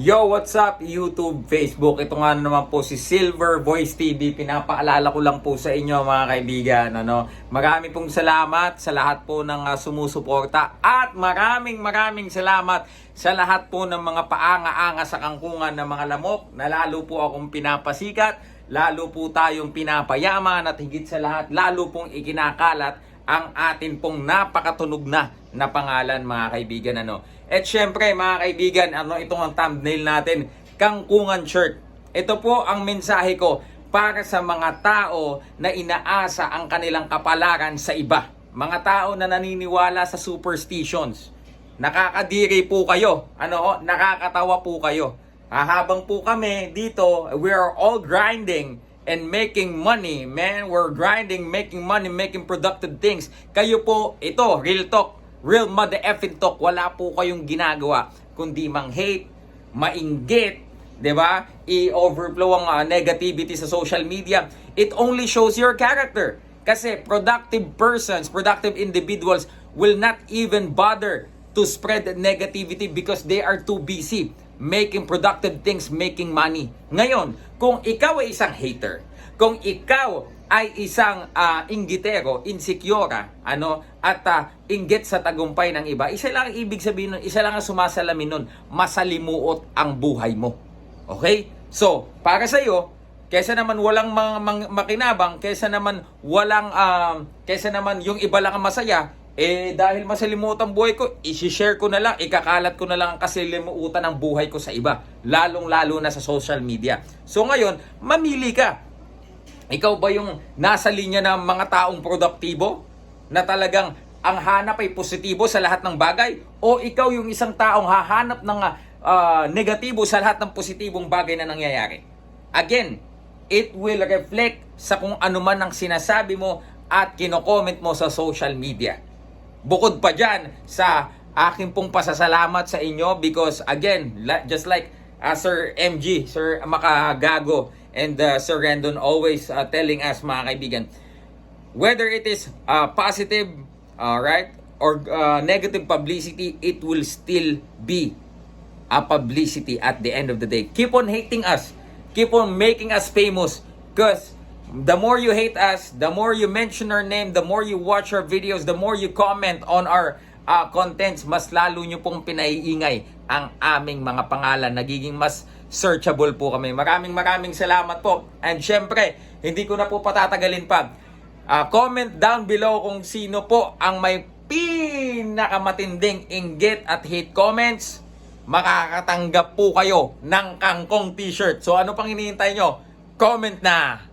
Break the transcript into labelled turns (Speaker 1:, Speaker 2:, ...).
Speaker 1: Yo, what's up YouTube, Facebook? Ito nga naman po si Silver Voice TV. Pinapaalala ko lang po sa inyo mga kaibigan. Ano? Marami pong salamat sa lahat po ng uh, sumusuporta at maraming maraming salamat sa lahat po ng mga paanga-anga sa kangkungan ng mga lamok na lalo po akong pinapasikat, lalo po tayong pinapayaman at higit sa lahat, lalo pong ikinakalat ang atin pong napakatunog na na pangalan mga kaibigan ano. At syempre mga kaibigan, ano itong ang thumbnail natin, Kangkungan Shirt. Ito po ang mensahe ko para sa mga tao na inaasa ang kanilang kapalaran sa iba. Mga tao na naniniwala sa superstitions. Nakakadiri po kayo. Ano, nakakatawa po kayo. Ah, habang po kami dito, we are all grinding and making money, man. We're grinding, making money, making productive things. Kayo po, ito, real talk, real mother effing talk, wala po kayong ginagawa kundi mang hate, mainggit, 'di ba? I-overflow ang ah, negativity sa social media. It only shows your character. Kasi productive persons, productive individuals will not even bother to spread negativity because they are too busy making productive things, making money. Ngayon, kung ikaw ay isang hater, kung ikaw ay isang ah, inggitero, insecure, ano, at ah, inggit sa tagumpay ng iba, isa lang ang ibig sabihin nun, isa lang ang sumasalamin nun, masalimuot ang buhay mo. Okay? So, para sa iyo, kaysa naman walang mga, mga makinabang, kaysa naman walang um, kaysa naman yung iba lang ang masaya, eh dahil masalimuot ang buhay ko, i-share ko na lang, ikakalat ko na lang ang kasilimutan ng buhay ko sa iba, lalong-lalo na sa social media. So ngayon, mamili ka. Ikaw ba yung nasa linya ng mga taong produktibo na talagang ang hanap ay positibo sa lahat ng bagay? O ikaw yung isang taong hahanap ng ah, negatibo sa lahat ng positibong bagay na nangyayari? Again, it will reflect sa kung ano man ang sinasabi mo at kino-comment mo sa social media. Bukod pa dyan sa aking pong pasasalamat sa inyo because again, just like uh, Sir MG, Sir Makagago, and uh, Sir Rendon always uh, telling us mga kaibigan, whether it is uh, positive, uh, right, or uh, negative publicity, it will still be a publicity at the end of the day. Keep on hating us. Keep on making us famous. Because the more you hate us, the more you mention our name, the more you watch our videos, the more you comment on our uh, contents, mas lalo nyo pong pinaiingay ang aming mga pangalan. Nagiging mas searchable po kami. Maraming maraming salamat po. And syempre, hindi ko na po patatagalin pa. Ah, comment down below kung sino po ang may pinakamatinding inggit at hate comments. Makakatanggap po kayo ng kangkong t-shirt. So ano pang hinihintay nyo? Comment na!